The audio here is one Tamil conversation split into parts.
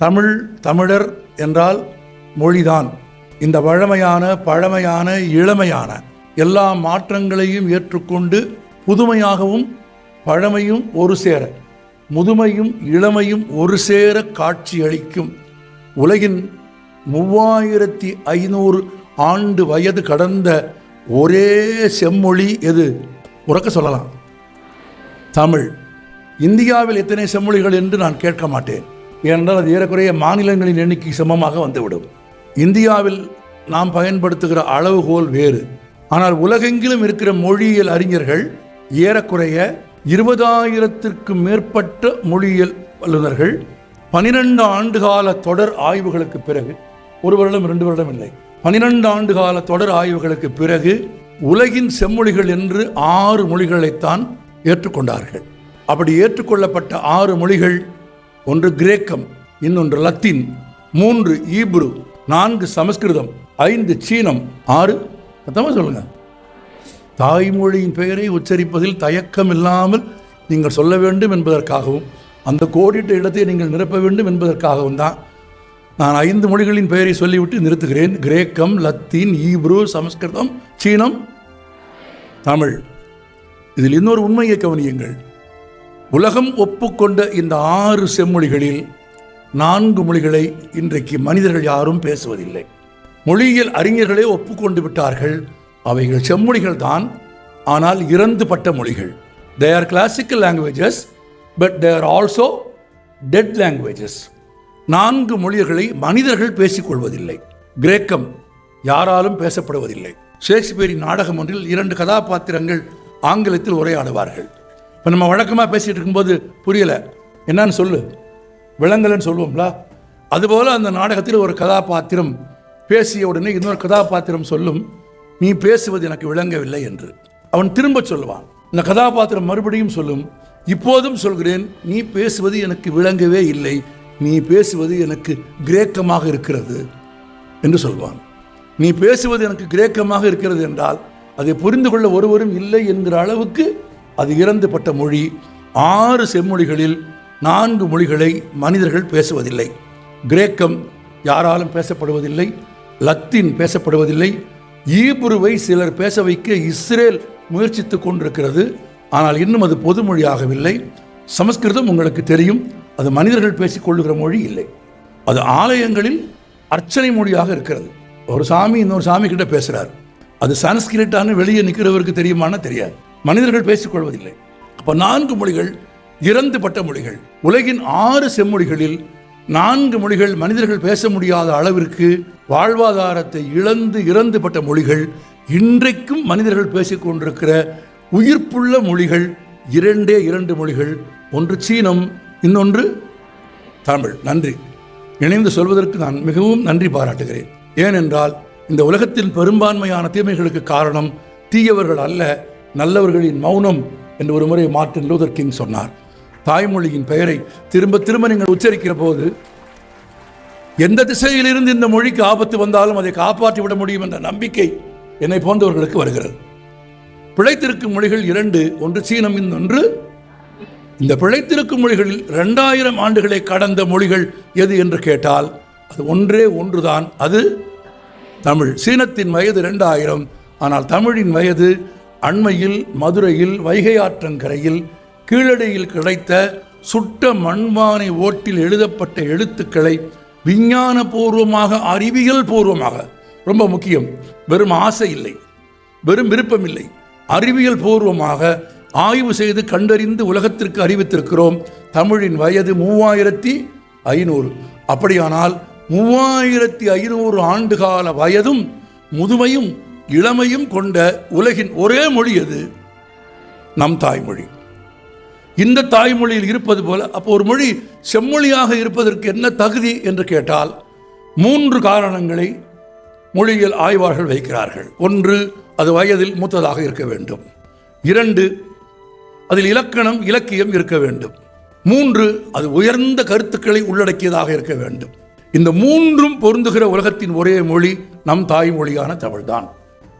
தமிழ் தமிழர் என்றால் மொழிதான். இந்த வழமையான பழமையான இளமையான எல்லா மாற்றங்களையும் ஏற்றுக்கொண்டு புதுமையாகவும் பழமையும் ஒரு சேர முதுமையும் இளமையும் ஒரு சேர காட்சியளிக்கும் உலகின் மூவாயிரத்தி ஐநூறு ஆண்டு வயது கடந்த ஒரே செம்மொழி எது? உறக்க சொல்லலாம். தமிழ். இந்தியாவில் எத்தனை செம்மொழிகள் என்று நான் கேட்க மாட்டேன். ஏனென்றால் அது ஏறக்குறைய மாநிலங்களின் எண்ணிக்கை சமமாக வந்துவிடும். இந்தியாவில் நாம் பயன்படுத்துகிற அளவுகோல் வேறு. ஆனால் உலகெங்கிலும் இருக்கிற மொழியியல் அறிஞர்கள் ஏறக்குறைய இருபதாயிரத்திற்கும் மேற்பட்ட மொழியியல் வல்லுநர்கள் பனிரெண்டு ஆண்டுகால தொடர் ஆய்வுகளுக்கு பிறகு ஒரு வருடம் ரெண்டு வருடம் இல்லை. பனிரெண்டு ஆண்டு கால தொடர் ஆய்வுகளுக்கு பிறகு உலகின் செம்மொழிகள் என்று ஆறு மொழிகளைத்தான் ஏற்றுக்கொண்டார்கள். அப்படி ஏற்றுக்கொள்ளப்பட்ட ஆறு மொழிகள் ஒன்று கிரேக்கம் இன்னொன்று லத்தீன் மூன்று ஈப்ரு நான்கு சமஸ்கிருதம் ஐந்து சீனம் ஆறு. மொத்தமாக சொல்லுங்க. தாய்மொழியின் பெயரை உச்சரிப்பதில் தயக்கம் இல்லாமல் நீங்கள் சொல்ல வேண்டும் என்பதற்காகவும் அந்த கோடிட்ட இடத்தை நீங்கள் நிரப்ப வேண்டும் என்பதற்காகவும் தான் நான் ஐந்து மொழிகளின் பெயரை சொல்லிவிட்டு நிறுத்துகிறேன். கிரேக்கம் லத்தீன் ஈப்ரு சமஸ்கிருதம் சீனம் தமிழ். இதில் இன்னொரு உண்மையை கவனியுங்கள். உலகம் ஒப்புக்கொண்ட இந்த ஆறு செம்மொழிகளில் நான்கு மொழிகளை இன்றைக்கு மனிதர்கள் யாரும் பேசுவதில்லை. மொழியியல் அறிஞர்களே ஒப்புக்கொண்டு விட்டார்கள். அவைகள் செம்மொழிகள் தான். ஆனால் இறந்துபட்ட மொழிகள். They are classical languages but they are also dead languages நான்கு மொழிகளை மனிதர்கள் பேசிக்கொள்வதில்லை. கிரேக்கம் யாராலும் பேசப்படுவதில்லை. ஷேக்ஸ்பியரின் நாடகம் ஒன்றில் இரண்டு கதாபாத்திரங்கள் ஆங்கிலத்தில் உரையாடுவார்கள். இப்போ நம்ம வழக்கமாக பேசிகிட்டு இருக்கும்போது புரியலை. என்னன்னு சொல்லு. விலங்கலன்னு சொல்லுவோம்ல. அதுபோல் அந்த நாடகத்தில் ஒரு கதாபாத்திரம் பேசிய உடனே இன்னொரு கதாபாத்திரம் சொல்லும் நீ பேசுவது எனக்கு விளங்கவில்லை என்று. அவன் திரும்ப சொல்லுவான். இந்த கதாபாத்திரம் மறுபடியும் சொல்லும் இப்போதும் சொல்கிறேன் நீ பேசுவது எனக்கு விளங்கவே இல்லை. நீ பேசுவது எனக்கு கிரேக்கமாக இருக்கிறது என்று சொல்வான். நீ பேசுவது எனக்கு கிரேக்கமாக இருக்கிறது என்றால் அதை புரிந்து கொள்ள ஒருவரும் இல்லை என்கிற அளவுக்கு அது இறந்துபட்ட மொழி. ஆறு செம்மொழிகளில் நான்கு மொழிகளை மனிதர்கள் பேசுவதில்லை. கிரேக்கம் யாராலும் பேசப்படுவதில்லை. லத்தீன் பேசப்படுவதில்லை. ஈபுருவை சிலர் பேச வைக்க இஸ்ரேல் முயற்சித்து கொண்டிருக்கிறது. ஆனால் இன்னும் அது பொதுமொழியாகவில்லை சமஸ்கிருதம் உங்களுக்கு தெரியும். அது மனிதர்கள் பேசிக்கொள்ளுகிற மொழி இல்லை. அது ஆலயங்களில் அர்ச்சனை மொழியாக இருக்கிறது. ஒரு சாமி இன்னொரு சாமி கிட்ட பேசுகிறார் அது சன்ஸ்கிரிட்டான்னு வெளியே நிற்கிறவருக்கு தெரியுமானா தெரியாது. மனிதர்கள் பேசிக்கொள்வதில்லை. அப்போ நான்கு மொழிகள் இறந்து பட்ட மொழிகள். உலகின் ஆறு செம்மொழிகளில் நான்கு மொழிகள் மனிதர்கள் பேச முடியாத அளவிற்கு வாழ்வாதாரத்தை இழந்து இறந்து பட்ட மொழிகள் இன்றைக்கும் மனிதர்கள் பேசிக்கொண்டிருக்கிற உயிர்ப்புள்ள மொழிகள் இரண்டே இரண்டு மொழிகள். ஒன்று சீனம் இன்னொன்று தமிழ். நன்றி. இணைந்து சொல்வதற்கு நான் மிகவும் நன்றி பாராட்டுகிறேன். ஏனென்றால் இந்த உலகத்தின் பெரும்பான்மையான தீமைகளுக்கு காரணம் தீயவர்கள் அல்ல. நல்லவர்களின் மௌனம் என்று ஒரு முறை மார்ட்டின் லூதர் கிங் சொன்னார். தாய்மொழியின் பெயரை திரும்ப திரும்ப நீங்கள் உச்சரிக்கிற போது எந்த திசையிலிருந்து இந்த மொழிக்கு ஆபத்து வந்தாலும் அதை காப்பாற்றி விட முடியும் என்ற நம்பிக்கை என்னை போன்றவர்களுக்கு வருகிறது. பிழைத்திருக்கும் மொழிகள் இரண்டு ஒன்று சீனம் இன்னொன்று இந்த பிழைத்திருக்கும் மொழிகளில் ரெண்டாயிரம் ஆண்டுகளை கடந்த மொழிகள் எது என்று கேட்டால் அது ஒன்றே ஒன்றுதான். அது தமிழ். சீனத்தின் வயது ரெண்டாயிரம் ஆனால் தமிழின் வயது அண்மையில் மதுரையில் வைகை ஆற்றங்கரையில் கீழடியில் கிடைத்த சுட்ட மண்பானை ஓட்டில் எழுதப்பட்ட எழுத்துக்களை விஞ்ஞான பூர்வமாக அறிவியல் பூர்வமாக ரொம்ப முக்கியம் வெறும் ஆசை இல்லை வெறும் விருப்பம் இல்லை அறிவியல் பூர்வமாக ஆய்வு செய்து கண்டறிந்து உலகத்திற்கு அறிவித்திருக்கிறோம். தமிழின் வயது மூவாயிரத்தி ஐநூறு. அப்படியானால் மூவாயிரத்தி ஐநூறு ஆண்டுகால வயதும் முதுமையும் இளமையும் கொண்ட உலகின் ஒரே மொழி எது? நம் தாய்மொழி. இந்த தாய்மொழியில் இருப்பது போல அப்போ ஒரு மொழி செம்மொழியாக இருப்பதற்கு என்ன தகுதி என்று கேட்டால் மூன்று காரணங்களை மொழியியல் ஆய்வாளர்கள் வைக்கிறார்கள். ஒன்று அது வயதில் மூத்ததாக இருக்க வேண்டும். இரண்டு அதில் இலக்கணம் இலக்கியம் இருக்க வேண்டும். மூன்று அது உயர்ந்த கருத்துக்களை உள்ளடக்கியதாக இருக்க வேண்டும். இந்த மூன்றும் பொருந்துகிற உலகத்தின் ஒரே மொழி நம் தாய்மொழியான தமிழ்தான்.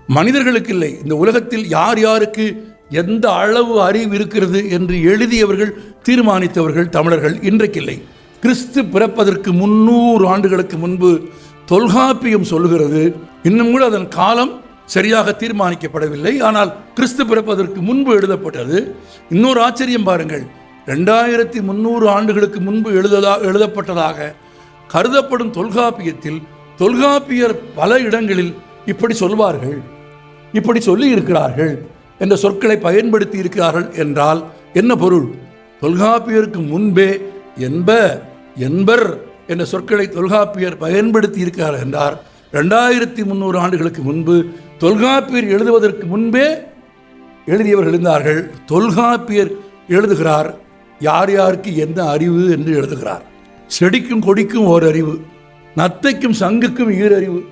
மனிதர்களுக்கு இல்லை. இந்த உலகத்தில் யார் யாருக்கு எந்த அளவு அறிவு இருக்கிறது என்று எழுதியவர்கள் தீர்மானித்தவர்கள் தமிழர்கள் இன்றைக்கில்லை கிறிஸ்து பிறப்பதற்கு முன்னூறு ஆண்டுகளுக்கு முன்பு தொல்காப்பியம் சொல்லுகிறது. இன்னும் கூட அதன் காலம் சரியாக தீர்மானிக்கப்படவில்லை. ஆனால் கிறிஸ்து பிறப்பதற்கு முன்பு எழுதப்பட்டது. இன்னொரு ஆச்சரியம் பாருங்கள். ரெண்டாயிரத்தி முந்நூறு ஆண்டுகளுக்கு முன்பு எழுததா எழுதப்பட்டதாக கருதப்படும் தொல்காப்பியத்தில் தொல்காப்பியர் பல இடங்களில் இப்படி சொல்வார்கள் இப்படி சொல்லி இருக்கிறார்கள் என்ற சொற்களை பயன்படுத்தி இருக்கிறார்கள் என்றால் என்ன பொருள்? தொல்காப்பியருக்கு முன்பே என்ப என்பர் என்ற சொற்களை தொல்காப்பியர் பயன்படுத்தி இருக்கிறார் என்றார். ரெண்டாயிரத்தி முந்நூறு ஆண்டுகளுக்கு முன்பு தொல்காப்பியர் எழுதுவதற்கு முன்பே எழுதியவர்கள் இருந்தார்கள். தொல்காப்பியர் எழுதுகிறார். யார் யாருக்கு என்ன அறிவு என்று எழுதுகிறார். செடிக்கும் கொடிக்கும் ஓர் அறிவு நத்தைக்கும் சங்குக்கும் ஈரறிவு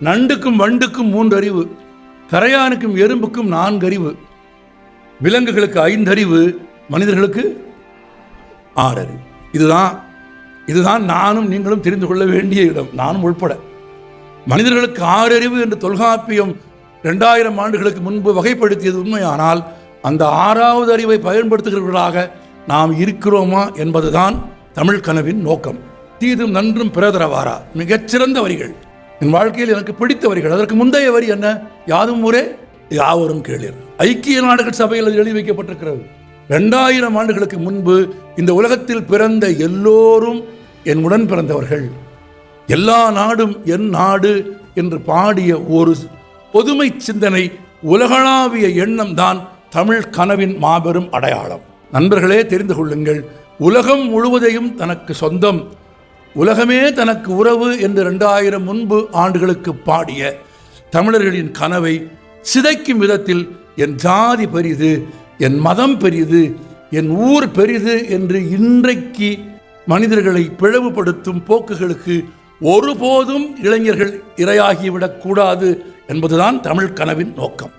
நண்டுக்கும் வண்டுக்கும் மூன்று அறிவு கரையானுக்கும் எறும்புக்கும் நான்கு அறிவு விலங்குகளுக்கு ஐந்தறிவு மனிதர்களுக்கு ஆறறிவு. இதுதான் இதுதான் நானும் நீங்களும் தெரிந்து கொள்ள வேண்டிய இடம். நானும் உள்பட. மனிதர்களுக்கு ஆறறிவு என்று தொல்காப்பியம் ரெண்டாயிரம் ஆண்டுகளுக்கு முன்பு வகைப்படுத்தியது உண்மையானால் அந்த ஆறாவது அறிவை பயன்படுத்துகிறவர்களாக நாம் இருக்கிறோமா என்பதுதான் தமிழ் கனவின் நோக்கம். தீதும் நன்றும் பிறதரவாரா? மிகச்சிறந்த வரிகள். என் வாழ்க்கையில் எனக்கு பிடித்த வரிகள். அதற்கு முந்தைய வரி என்ன? யாதும் ஊரே? யாவரும் கேளீர். ஐக்கிய நாடுகள் சபையில் அது எழுதி வைக்கப்பட்டிருக்கிறது. ரெண்டாயிரம் ஆண்டுகளுக்கு முன்பு இந்த உலகத்தில் பிறந்த எல்லோரும் என் உடன் பிறந்தவர்கள். எல்லா நாடும் என் நாடு என்று பாடிய ஒரு பொதுமை சிந்தனை உலகளாவிய எண்ணம் தான் தமிழ் கனவின் மாபெரும் அடையாளம். நண்பர்களே தெரிந்து கொள்ளுங்கள். உலகம் முழுவதையும் தனக்கு சொந்தம். உலகமே தனக்கு உறவு என்று ரெண்டாயிரம் முன்பு ஆண்டுகளுக்கு பாடிய தமிழர்களின் கனவை சிதைக்கும் விதத்தில் என் ஜாதி பெரிது என் மதம் பெரிது என் ஊர் பெரிது என்று இன்றைக்கு மனிதர்களை பிளவுபடுத்தும் போக்குகளுக்கு ஒருபோதும் இளைஞர்கள் இரையாகிவிடக் கூடாது என்பதுதான் தமிழ் கனவின் நோக்கம்.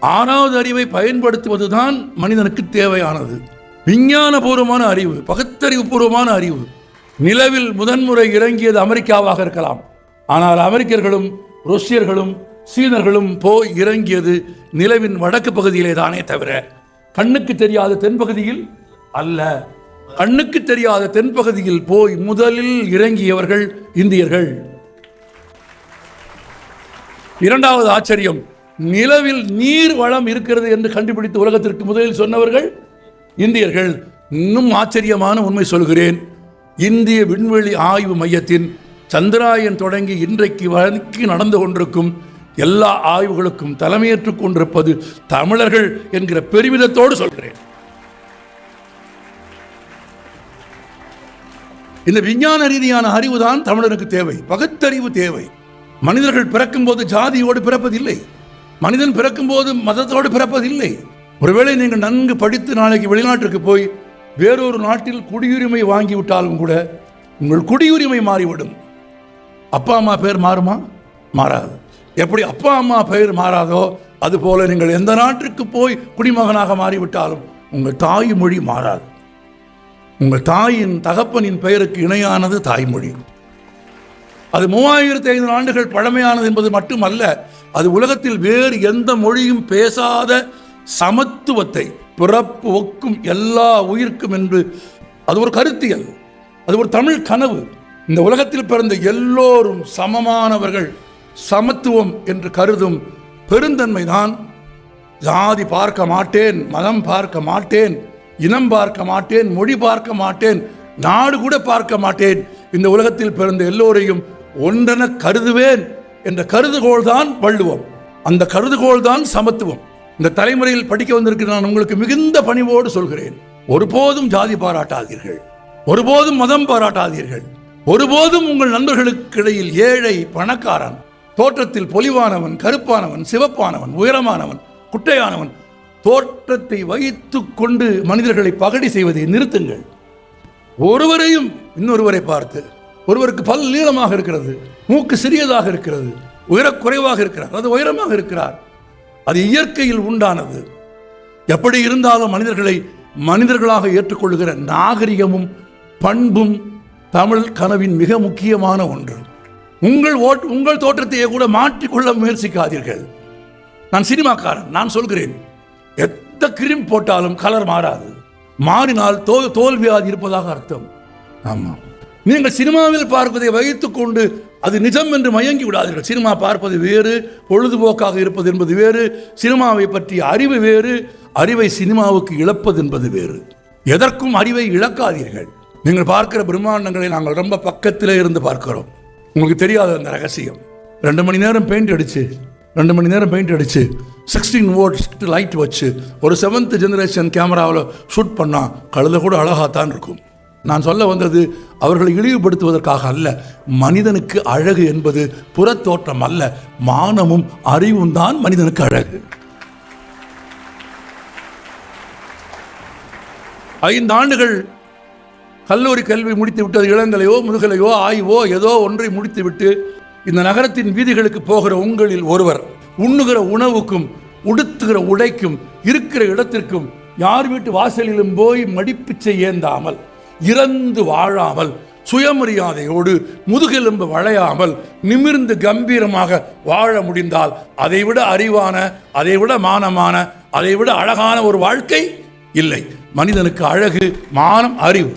ஆறாவது அறிவை பயன்படுத்துவதுதான் மனிதனுக்கு தேவையானது. விஞ்ஞானபூர்வமான அறிவு பகுத்தறிவு பூர்வமான அறிவு. நிலவில் முதன்முறை இறங்கியது அமெரிக்காவாக இருக்கலாம். ஆனால் அமெரிக்கர்களும் ருஷ்யர்களும் சீனர்களும் போய் இறங்கியது நிலவின் வடக்கு பகுதியிலே தானே தவிர கண்ணுக்கு தெரியாத தென்பகுதியில் அல்ல. கண்ணுக்கு தெரியாத தென்பகுதியில் போய் முதலில் இறங்கியவர்கள் இந்தியர்கள். இரண்டாவது ஆச்சரியம் நிலவில் நீர் வளம் இருக்கிறது என்று கண்டுபிடித்து உலகத்திற்கு முதலில் சொன்னவர்கள் இந்தியர்கள். இன்னும் ஆச்சரியமான உண்மை சொல்கிறேன். இந்திய விண்வெளி ஆய்வு மையத்தின் சந்திராயன் தொடங்கி இன்றைக்கு வரைக்கும் நடந்து கொண்டிருக்கும் எல்லா ஆய்வுகளுக்கும் தலைமையேற்றுக் கொண்டிருப்பது தமிழர்கள் என்கிற பெருமிதத்தோடு சொல்கிறேன். இந்த விஞ்ஞான ரீதியான அறிவுதான் தமிழருக்கு தேவை. பகுத்தறிவு தேவை. மனிதர்கள் பிறக்கும்போது ஜாதியோடு பிறப்பதில்லை. மனிதன் பிறக்கும்போது மதத்தோடு பிறப்பதில்லை. ஒருவேளை நீங்கள் நன்கு படித்து நாளைக்கு வெளிநாட்டிற்கு போய் வேறொரு நாட்டில் குடியுரிமை வாங்கிவிட்டாலும் கூட உங்கள் குடியுரிமை மாறிவிடும். அப்பா அம்மா பெயர் மாறுமா? மாறாது. எப்படி அப்பா அம்மா பெயர் மாறாதோ அதுபோல நீங்கள் எந்த நாட்டிற்கு போய் குடிமகனாக மாறிவிட்டாலும் உங்கள் தாய்மொழி மாறாது. உங்கள் தாயின் தகப்பனின் பெயருக்கு இணையானது தாய்மொழி. அது மூவாயிரத்தி ஐநூறு ஆண்டுகள் பழமையானது என்பது மட்டுமல்ல அது உலகத்தில் வேறு எந்த மொழியும் பேசாத சமத்துவத்தை பிறப்பு ஒக்கும் எல்லா உயிர்க்கும் என்று அது ஒரு கருத்தியல். அது ஒரு தமிழ் கனவு. இந்த உலகத்தில் பிறந்த எல்லோரும் சமமானவர்கள் சமத்துவம் என்று கருதும் பெருந்தன்மைதான். ஜாதி பார்க்க மாட்டேன் மதம் பார்க்க மாட்டேன் இனம் பார்க்க மாட்டேன் மொழி பார்க்க மாட்டேன் நாடு கூட பார்க்க மாட்டேன். இந்த உலகத்தில் பிறந்த எல்லோரையும் ஒன்றென கருதுவேன் என்ற கருதுகோள் தான் வள்ளுவம். அந்த கருதுகோள் தான் சமத்துவம். இந்த தலைமுறையில் படிக்க வந்திருக்கிற நான் உங்களுக்கு மிகுந்த பணிவோடு சொல்கிறேன். ஒருபோதும் ஜாதி பாராட்டாதீர்கள். ஒருபோதும் மதம் பாராட்டாதீர்கள். ஒருபோதும் உங்கள் நண்பர்களுக்கு இடையில் ஏழை பணக்காரன் தோற்றத்தில் பொலிவானவன் கருப்பானவன் சிவப்பானவன் உயரமானவன் குட்டையானவன் தோற்றத்தை வைத்து கொண்டு மனிதர்களை பகடி செய்வதை நிறுத்துங்கள். ஒருவரையும் இன்னொருவரை பார்த்து ஒருவருக்கு பல் நீளமாக இருக்கிறது மூக்கு சிறியதாக இருக்கிறது உயரக் குறைவாக இருக்கிறார் அது உயரமாக இருக்கிறார். அது இயற்கையில் உண்டானது. எப்படி இருந்தாலும் மனிதர்களை மனிதர்களாக ஏற்றுக்கொள்கிற நாகரிகமும் பண்பும் தமிழ் கனவின் மிக முக்கியமான ஒன்று. உங்கள் ஓட் உங்கள் தோற்றத்தையே கூட மாற்றிக்கொள்ள முயற்சிக்காதீர்கள். நான் சினிமாக்காரன் நான் சொல்கிறேன். எந்த கிரீம் போட்டாலும் கலர் மாறாது. மாறினால் தோ தோல்வியாது இருப்பதாக அர்த்தம். ஆமாம். நீங்கள் சினிமாவில் பார்ப்பதை வைத்துக்கொண்டு அது நிஜம் என்று மயங்கி விடாதீர்கள். சினிமா பார்ப்பது வேறு பொழுதுபோக்காக இருப்பது என்பது வேறு சினிமாவை பற்றிய அறிவு வேறு அறிவை சினிமாவுக்கு இழப்பது என்பது வேறு. எதற்கும் அறிவை இழக்காதீர்கள். நீங்கள் பார்க்கிற பிரம்மாண்டங்களை நாங்கள் ரொம்ப பக்கத்திலே இருந்து பார்க்கிறோம். உங்களுக்கு தெரியாத அந்த ரகசியம். ரெண்டு மணி நேரம் பெயிண்ட் அடிச்சு ரெண்டு மணி நேரம் பெயிண்ட் அடிச்சு சிக்ஸ்டீன் வோல்ட்ஸ் லைட் வச்சு ஒரு செவன்த் ஜெனரேஷன் கேமராவில் ஷூட் பண்ணால் கழுத கூட அழகாத்தான் இருக்கும். நான் சொல்ல வந்தது அவர்களை இழிவுபடுத்துவதற்காக அல்ல. மனிதனுக்கு அழகு என்பது புறத்தோற்றம் அல்ல. மானமும் அறிவும் தான் மனிதனுக்கு அழகு. ஐந்து ஆண்டுகள் கல்லூரி கல்வி முடித்து விட்டது இளங்கலையோ முதுகலையோ ஆய்வோ ஏதோ ஒன்றை முடித்துவிட்டு இந்த நகரத்தின் வீதிகளுக்கு போகிற உங்களில் ஒருவர் உண்ணுகிற உணவுக்கும் உடுத்துகிற உடைக்கும் இருக்கிற இடத்திற்கும் யார் வீட்டு வாசலிலும் போய் மடிப்பு செய்யேந்தாமல் இறந்து வாழாமல் சுயமரியாதையோடு முதுகெலும்பு வளையாமல் நிமிர்ந்து கம்பீரமாக வாழ முடிந்தால் அதைவிட அறிவான அதைவிட மானமான அதைவிட அழகான ஒரு வாழ்க்கை இல்லை. மனிதனுக்கு அழகு மானம் அறிவு.